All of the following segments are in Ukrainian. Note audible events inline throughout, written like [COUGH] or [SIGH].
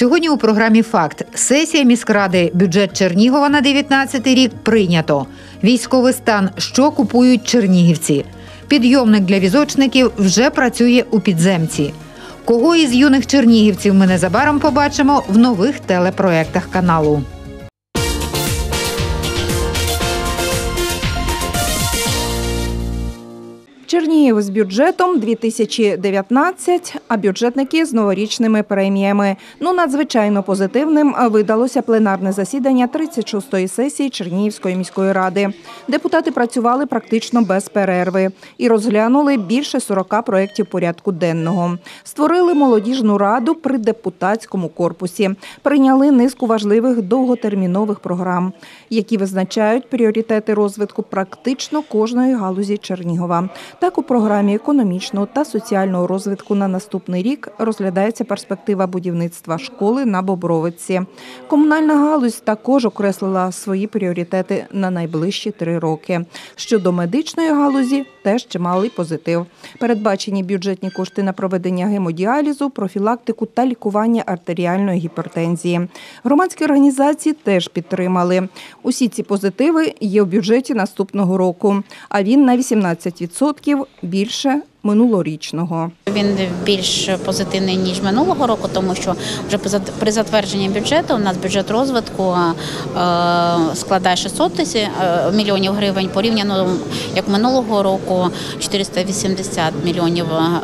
Сьогодні у програмі Факт сесія міськради бюджет Чернігова на 19 рік прийнято. Військовий стан, що купують чернігівці. Підйомник для візочників вже працює у підземці. Кого із юних чернігівців ми незабаром побачимо в нових телепроектах каналу. Чернігів з бюджетом 2019, а бюджетники з новорічними преміями. Ну, надзвичайно позитивним видалося пленарне засідання 36-ї сесії Чернігівської міської ради. Депутати працювали практично без перерви і розглянули більше 40 проєктів порядку денного. Створили молодіжну раду при депутатському корпусі. Прийняли низку важливих довготермінових програм, які визначають пріоритети розвитку практично кожної галузі Чернігова. Так, у програмі економічного та соціального розвитку на наступний рік розглядається перспектива будівництва школи на Бобровиці. Комунальна галузь також окреслила свої пріоритети на найближчі три роки. Щодо медичної галузі, теж чималий позитив. Передбачені бюджетні кошти на проведення гемодіалізу, профілактику та лікування артеріальної гіпертензії. Громадські організації теж підтримали. Усі ці позитиви є в бюджеті наступного року, а він на 18% більше минулорічного. Він більш позитивний ніж минулого року, тому що вже при затвердженні бюджету у нас бюджет розвитку е, складає 600 тисяч е, мільйонів гривень порівняно як минулого року 480 мільйонів е,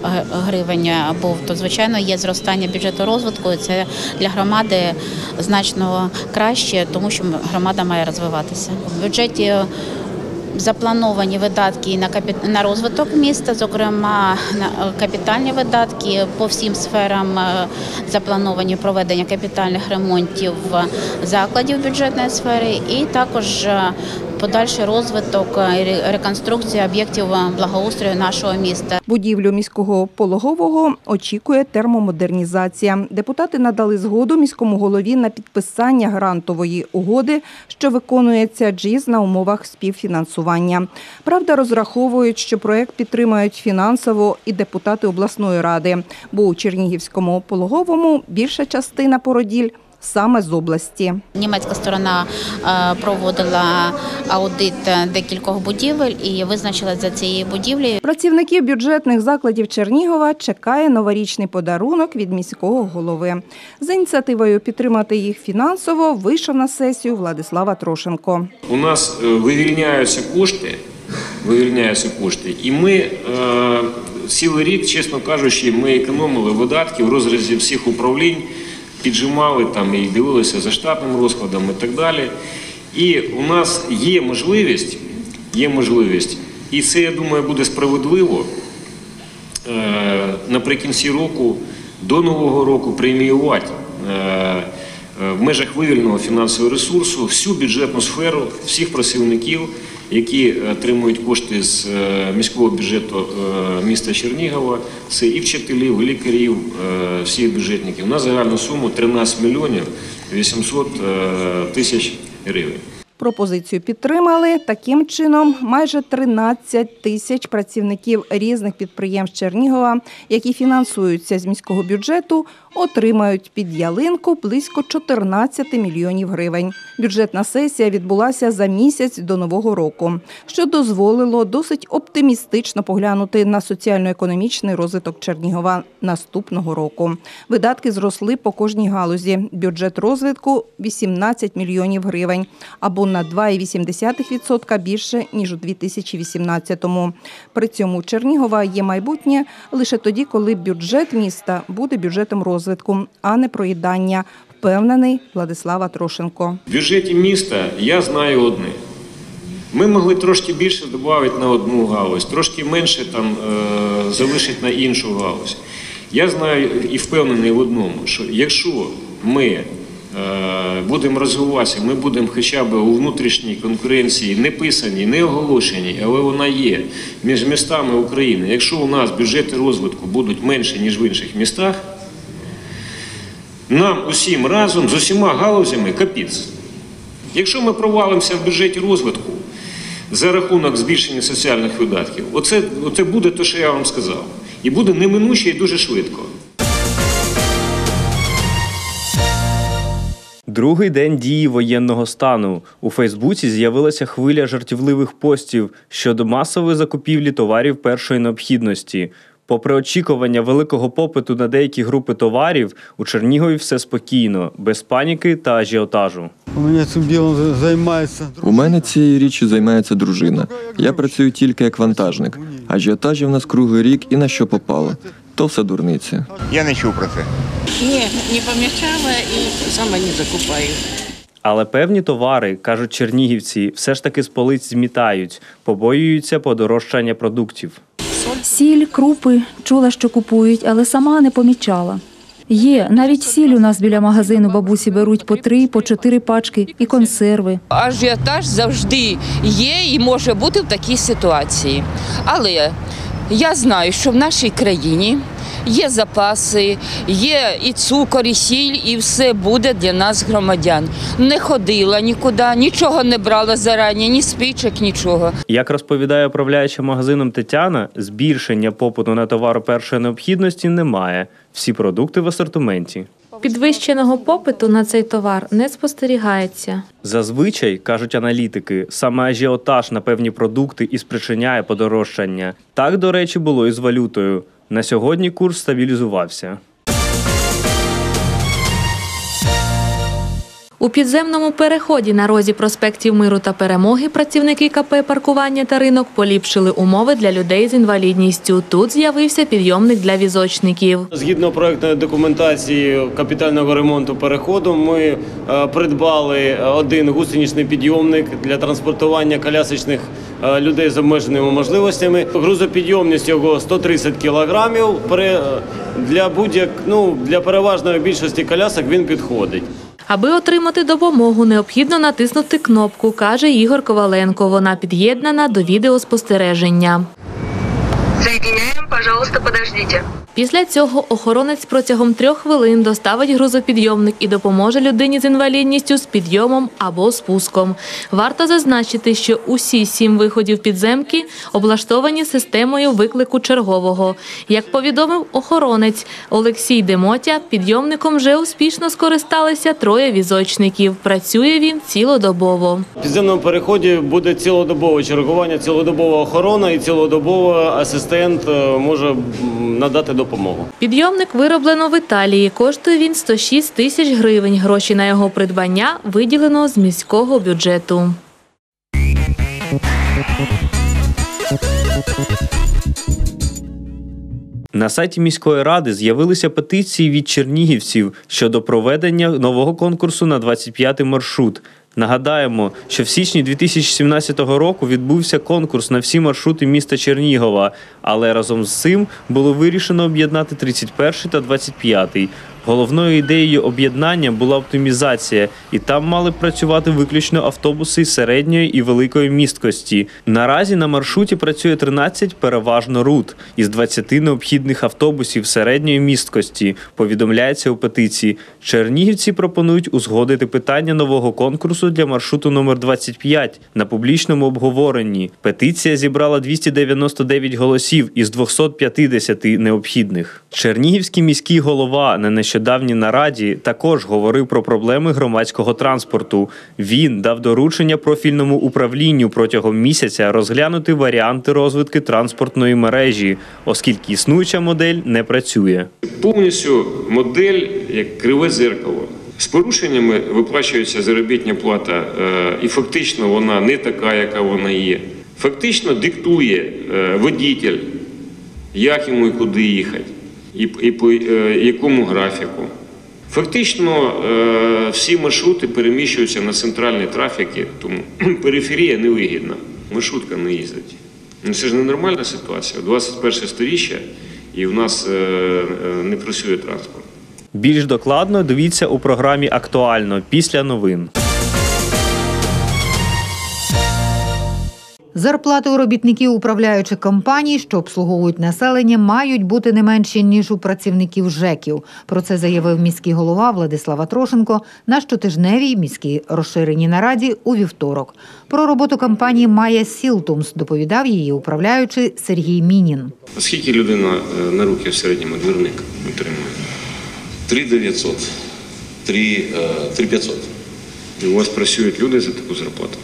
гривень був. То звичайно є зростання бюджету розвитку. і Це для громади значно краще, тому що громада має розвиватися в бюджеті заплановані видатки на на розвиток міста, зокрема на е, капітальні видатки по всім сферам е, заплановані проведення капітальних ремонтів закладів бюджетної сфери, і також е, подальший розвиток і реконструкція об'єктів благоустрою нашого міста. Будівлю міського пологового очікує термомодернізація. Депутати надали згоду міському голові на підписання грантової угоди, що виконується ДЖІЗ на умовах співфінансування. Правда, розраховують, що проект підтримають фінансово і депутати обласної ради, бо у Чернігівському пологовому більша частина породіль саме з області. Німецька сторона е, проводила аудит декількох будівель і визначила за цією будівлею. Працівників бюджетних закладів Чернігова чекає новорічний подарунок від міського голови. За ініціативою підтримати їх фінансово вийшов на сесію Владислава Трошенко. У нас е, вивільняються кошти. Вивільняються кошти, і ми е, цілий рік, чесно кажучи, ми економили видатки в розрізі всіх управлінь піджимали там і дивилися за штатним розкладом і так далі. І у нас є можливість, є можливість, і це, я думаю, буде справедливо е, наприкінці року до Нового року преміювати е, в межах вивільного фінансового ресурсу всю бюджетну сферу, всіх працівників які отримують кошти з е, міського бюджету е, міста Чернігова. Це і вчителів, і лікарів, е, всіх бюджетників на загальну суму 13 мільйонів 800 тисяч гривень. Пропозицію підтримали. Таким чином, майже 13 тисяч працівників різних підприємств Чернігова, які фінансуються з міського бюджету, отримають під ялинку близько 14 мільйонів гривень. Бюджетна сесія відбулася за місяць до нового року, що дозволило досить оптимістично поглянути на соціально-економічний розвиток Чернігова наступного року. Видатки зросли по кожній галузі. Бюджет розвитку 18 мільйонів гривень або на 2,8% більше ніж у 2018-му. При цьому Чернігова є майбутнє лише тоді, коли бюджет міста буде бюджетом розвитку розвитку, а не проїдання, впевнений Владислава Трошенко. В бюджеті міста я знаю одне. Ми могли трошки більше додати на одну галузь, трошки менше там е, залишити на іншу галузь. Я знаю і впевнений в одному, що якщо ми е, будемо розвиватися, ми будемо хоча б у внутрішній конкуренції не писані, не оголошені, але вона є між містами України. Якщо у нас бюджети розвитку будуть менше ніж в інших містах. Нам усім разом з усіма галузями капіць. Якщо ми провалимося в бюджеті розвитку за рахунок збільшення соціальних видатків, оце, оце буде те, що я вам сказав. І буде неминуче і дуже швидко. другий день дії воєнного стану у Фейсбуці з'явилася хвиля жартівливих постів щодо масової закупівлі товарів першої необхідності. Попри очікування великого попиту на деякі групи товарів, у Чернігові все спокійно, без паніки та ажіотажу. У мене цим ділом займається. У мене цією річчю займається дружина. Я працюю тільки як вантажник. Ажіотажів в нас круглий рік і на що попало. То все дурниці. Я не чув про це. Ні, не помічала і сама не закупаю. Але певні товари, кажуть чернігівці, все ж таки з полиць змітають, побоюються подорожчання продуктів. Сіль, крупи чула, що купують, але сама не помічала. Є, навіть сіль у нас біля магазину бабусі беруть по три, по чотири пачки і консерви. Ажіотаж завжди є і може бути в такій ситуації. Але я знаю, що в нашій країні є запаси, є і цукор, і сіль, і все буде для нас, громадян. Не ходила нікуди, нічого не брала зарані, ні спічок, нічого. Як розповідає управляюча магазином Тетяна, збільшення попиту на товари першої необхідності немає. Всі продукти в асортименті. Підвищеного попиту на цей товар не спостерігається. Зазвичай, кажуть аналітики, саме ажіотаж на певні продукти і спричиняє подорожчання. Так, до речі, було і з валютою. На сьогодні курс стабілізувався. У підземному переході на розі проспектів Миру та Перемоги працівники КП паркування та ринок поліпшили умови для людей з інвалідністю. Тут з'явився підйомник для візочників. Згідно проектної документації капітального ремонту переходу, ми е, придбали один гусеничний підйомник для транспортування колясочних е, людей з обмеженими можливостями. Грузопідйомність його 130 кілограмів. Для будь-як ну для переважної більшості колясок він підходить. Аби отримати допомогу, необхідно натиснути кнопку, каже Ігор Коваленко. Вона під'єднана до відеоспостереження. Пожалуйста, подождите. Після цього охоронець протягом трьох хвилин доставить грузопідйомник і допоможе людині з інвалідністю з підйомом або спуском. Варто зазначити, що усі сім виходів підземки облаштовані системою виклику чергового. Як повідомив охоронець Олексій Демотя, підйомником вже успішно скористалися троє візочників. Працює він цілодобово. В підземному переході буде цілодобове чергування, цілодобова охорона і цілодобово асистент е, може надати допомогу. Підйомник вироблено в Італії. Коштує він 106 тисяч гривень. Гроші на його придбання виділено з міського бюджету. На сайті міської ради з'явилися петиції від чернігівців щодо проведення нового конкурсу на 25-й маршрут. Нагадаємо, що в січні 2017 року відбувся конкурс на всі маршрути міста Чернігова, але разом з цим було вирішено об'єднати 31 та 25. Головною ідеєю об'єднання була оптимізація, і там мали працювати виключно автобуси середньої і великої місткості. Наразі на маршруті працює 13 переважно рут із 20 необхідних автобусів середньої місткості. Повідомляється у петиції. Чернігівці пропонують узгодити питання нового конкурсу для маршруту номер 25 на публічному обговоренні. Петиція зібрала 299 голосів із 250 необхідних. Чернігівський міський голова на нещодавній нараді також говорив про проблеми громадського транспорту. Він дав доручення профільному управлінню протягом місяця розглянути варіанти розвитку транспортної мережі, оскільки існуюча модель не працює. Повністю модель як криве зеркало. З порушеннями виплачується заробітня плата, е, і фактично вона не така, яка вона є. Фактично диктує е, водитель, як йому і куди їхати, і, і по е, якому графіку. Фактично е, всі маршрути переміщуються на центральні трафіки, тому [CLEARS THROAT] периферія невигідна. Маршрутка не їздить. Ну це ж ненормальна ситуація. 21 сторіччя і в нас е, не працює транспорт. Більш докладно дивіться у програмі Актуально після новин. Зарплати у робітників управляючих компаній, що обслуговують населення, мають бути не менші ніж у працівників ЖЕКів. Про це заявив міський голова Владислава Трошенко на щотижневій міській розширеній нараді у вівторок. Про роботу компанії Майя Сілтумс доповідав її управляючий Сергій Мінін. Скільки людина е, на руки в середньому двірник отримує? 3900, 3, 3500. І у вас працюють люди за таку зарплату?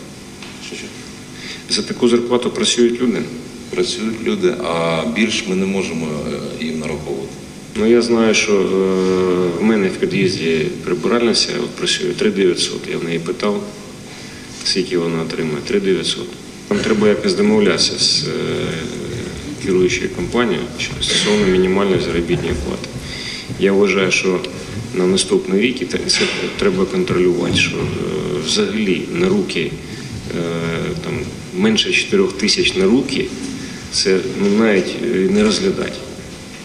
За таку зарплату працюють люди? Працюють люди, а більш ми не можемо е, їм нараховувати. Ну я знаю, що е, в мене в під'їзді прибиральниця працює 3900. Я в неї питав, скільки вона отримує. 3900. Там треба якось домовлятися з е, керуючою компанією що стосовно мінімальної заробітної плати. Я вважаю, що на наступний рік і це треба контролювати, що е, взагалі на руки е, там менше 4 тисяч на руки, це ну навіть е, не розглядати.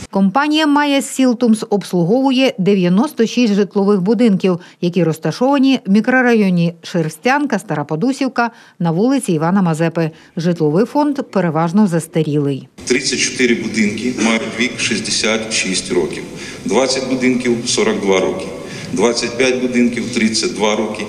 Компанія Майя Сілтумс обслуговує 96 житлових будинків, які розташовані в мікрорайоні Шерстянка, Стара Подусівка на вулиці Івана Мазепи. Житловий фонд переважно застарілий. 34 будинки мають вік 66 років, 20 будинків 42 роки, 25 будинків 32 роки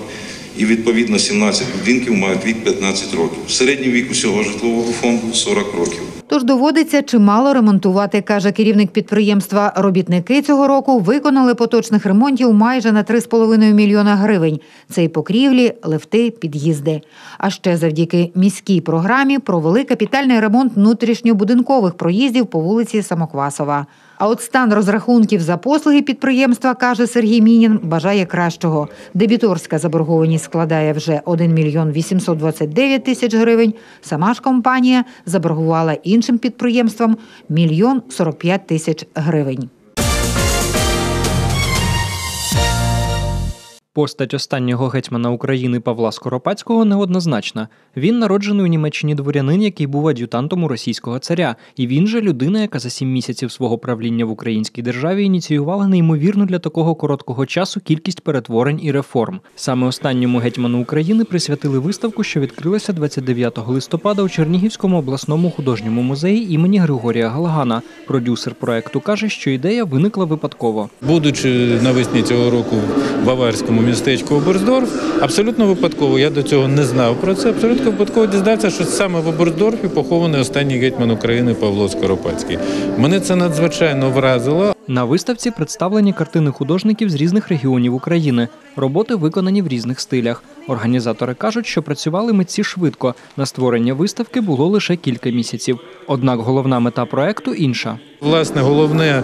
і відповідно 17 будинків мають вік 15 років. Середній вік усього житлового фонду 40 років. Тож доводиться чимало ремонтувати, каже керівник підприємства. Робітники цього року виконали поточних ремонтів майже на 3,5 мільйона гривень. Це і покрівлі, лифти, під'їзди. А ще завдяки міській програмі провели капітальний ремонт внутрішньобудинкових проїздів по вулиці Самоквасова. А от стан розрахунків за послуги підприємства, каже Сергій Мінін, бажає кращого. Дебіторська заборгованість складає вже 1 мільйон 829 тисяч гривень. Сама ж компанія заборгувала іншим підприємствам мільйон 45 тисяч гривень. Постать останнього гетьмана України Павла Скоропадського неоднозначна. Він народжений у Німеччині дворянин, який був ад'ютантом у російського царя, і він же людина, яка за сім місяців свого правління в українській державі ініціювала неймовірну для такого короткого часу кількість перетворень і реформ. Саме останньому гетьману України присвятили виставку, що відкрилася 29 листопада у Чернігівському обласному художньому музеї імені Григорія Галагана. Продюсер проекту каже, що ідея виникла випадково. Будучи навесні цього року в баварському містечку Оберсдорф, абсолютно випадково, я до цього не знав про це, абсолютно випадково дізнався, що саме в Оберсдорфі похований останній гетьман України Павло Скоропадський. Мене це надзвичайно вразило. На виставці представлені картини художників з різних регіонів України. Роботи виконані в різних стилях. Організатори кажуть, що працювали митці швидко. На створення виставки було лише кілька місяців. Однак головна мета проекту інша. Власне, головне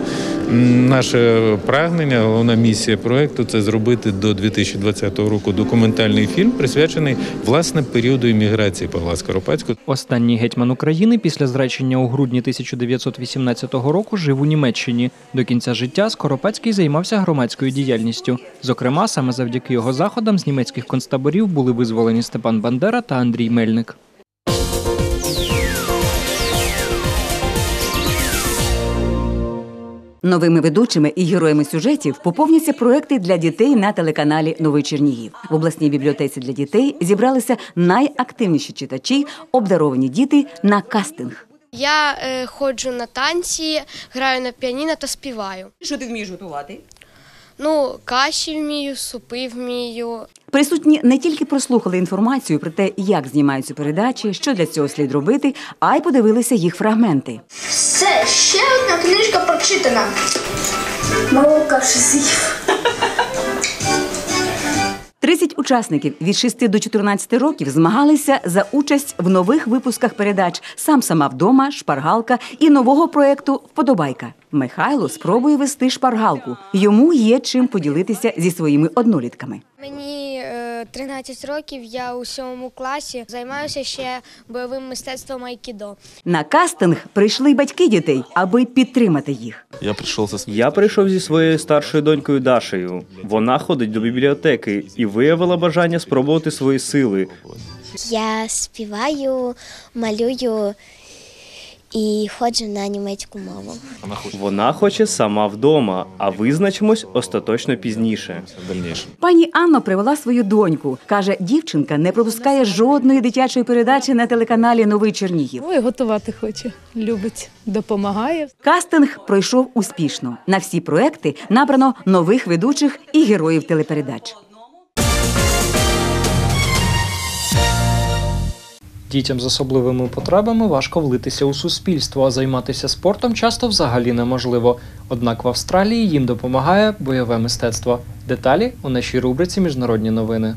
наше прагнення, головна місія проекту це зробити до 2020 року документальний фільм, присвячений власне періоду імміграції Павла Скоропадського. Останній гетьман України після зречення у грудні 1918 року жив у Німеччині. До кінця життя Скоропадський займався громадською діяльністю. Зокрема, саме завдяки його заходам з німецьких концтаборів були визволені Степан Бандера та Андрій Мельник. Новими ведучими і героями сюжетів поповняться проекти для дітей на телеканалі Новий Чернігів. В обласній бібліотеці для дітей зібралися найактивніші читачі, обдаровані діти на кастинг. Я е, ходжу на танці, граю на піаніно та співаю. Що ти вмієш готувати? Ну, каші вмію, супи вмію. Присутні не тільки прослухали інформацію про те, як знімаються передачі, що для цього слід робити, а й подивилися їх фрагменти. Все, ще одна книжка прочитана. Молока з'їв. 30 учасників від 6 до 14 років змагалися за участь в нових випусках передач Сам сама вдома, шпаргалка і нового проєкту Вподобайка. Михайло спробує вести шпаргалку. Йому є чим поділитися зі своїми однолітками. Мені е, 13 років, я у сьомому класі займаюся ще бойовим мистецтвом айкідо. На кастинг прийшли й батьки дітей, аби підтримати їх. Я прийшов зі я прийшов зі своєю старшою донькою Дашею. Вона ходить до бібліотеки і виявила бажання спробувати свої сили. Я співаю, малюю і ходжу на німецьку мову. Вона хоче сама вдома, а визначимось остаточно пізніше. Пані Анна привела свою доньку. каже, дівчинка не пропускає жодної дитячої передачі на телеканалі Новий Чернігів. Ой, готувати хоче, любить, допомагає. Кастинг пройшов успішно. На всі проекти набрано нових ведучих і героїв телепередач. Дітям з особливими потребами важко влитися у суспільство, а займатися спортом часто взагалі неможливо. Однак в Австралії їм допомагає бойове мистецтво. Деталі у нашій рубриці Міжнародні новини.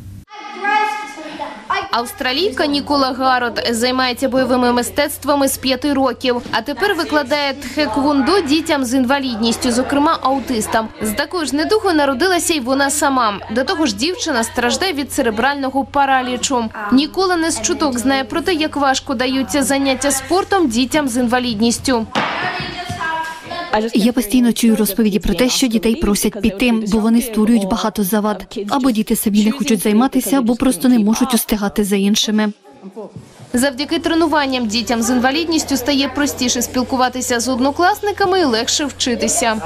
Австралійка Нікола Гарот займається бойовими мистецтвами з п'яти років, а тепер викладає тхеквондо дітям з інвалідністю, зокрема аутистам. З такою ж недугою народилася й вона сама. До того ж, дівчина страждає від церебрального паралічу. Нікола не з чуток знає про те, як важко даються заняття спортом дітям з інвалідністю. Я постійно чую розповіді про те, що дітей просять піти, бо вони створюють багато завад. Або діти самі не хочуть займатися, або просто не можуть устигати за іншими. Завдяки тренуванням дітям з інвалідністю стає простіше спілкуватися з однокласниками і легше вчитися.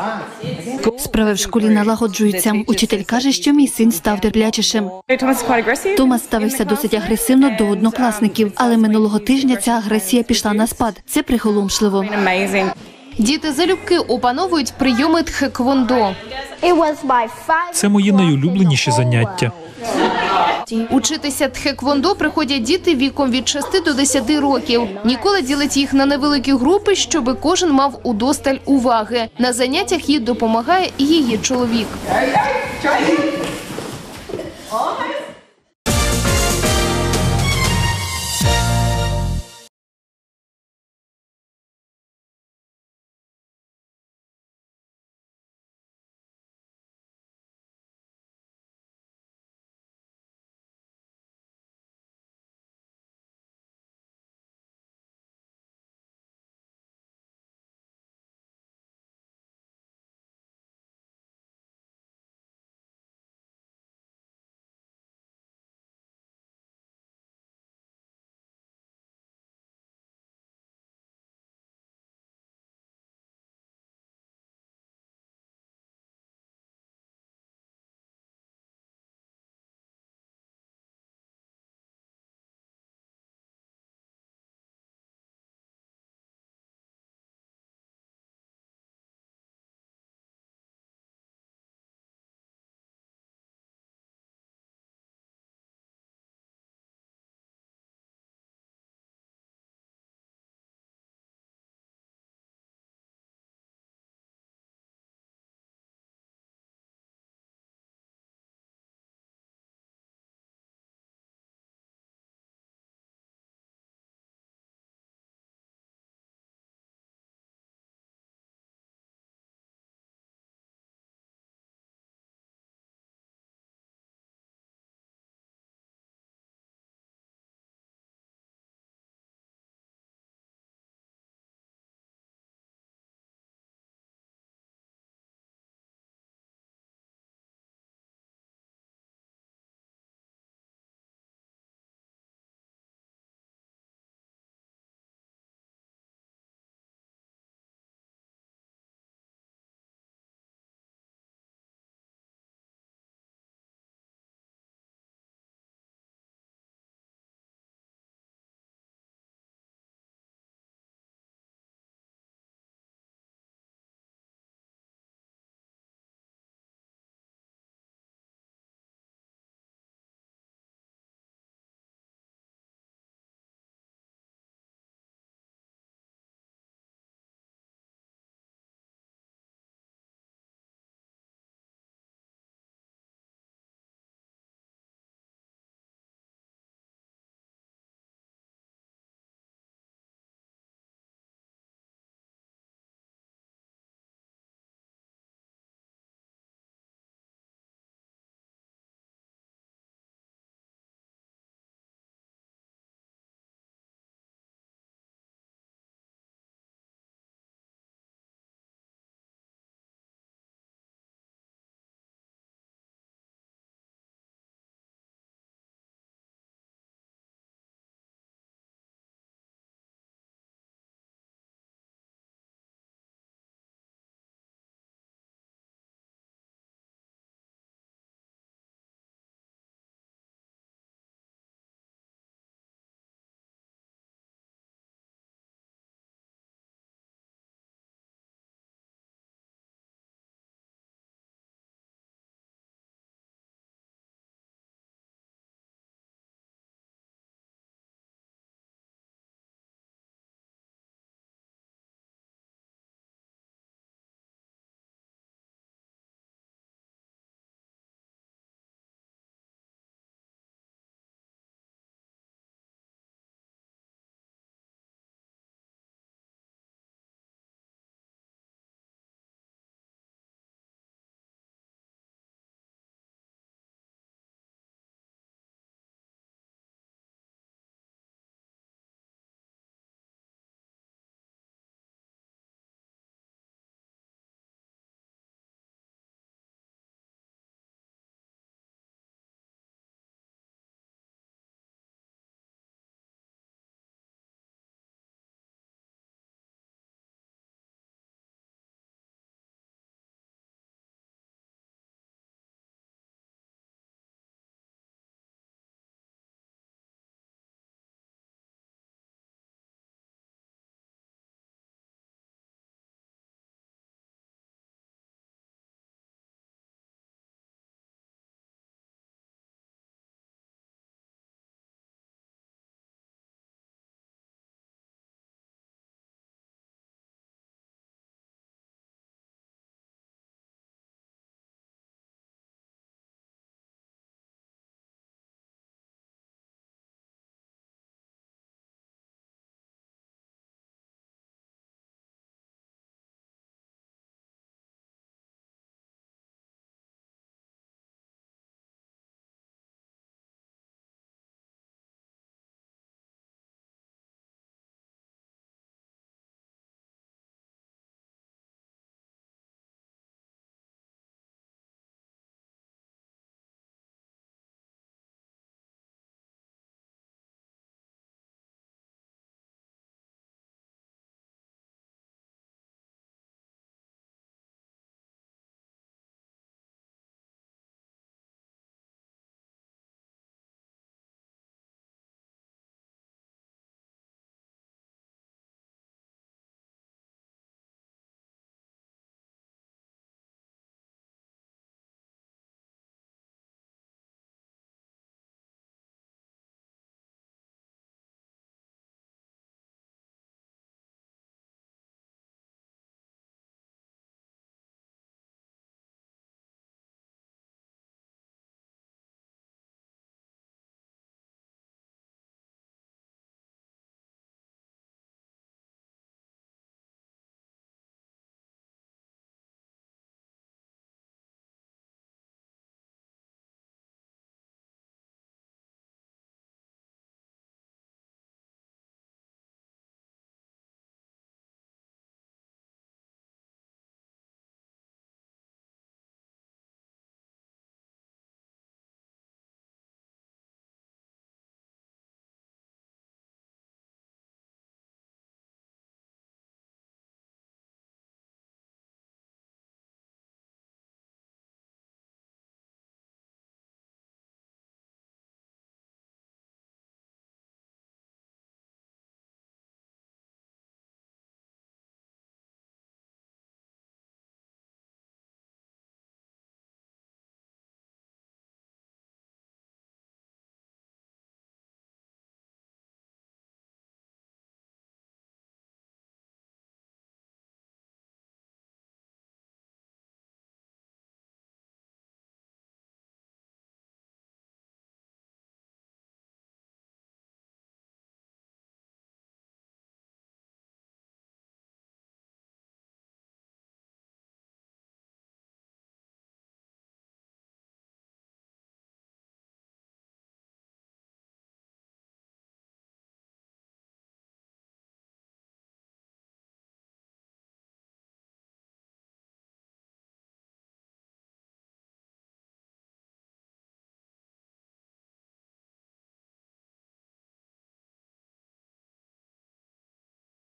Справи в школі налагоджуються. Учитель каже, що мій син став терплячішим. Томас ставився досить агресивно до однокласників, але минулого тижня ця агресія пішла на спад. Це приголомшливо. Діти залюбки опановують прийоми тхеквондо. Це мої найулюбленіші заняття. Учитися тхеквондо приходять діти віком від 6 до 10 років. Ніколи ділить їх на невеликі групи, щоб кожен мав удосталь уваги. На заняттях їй допомагає і її чоловік.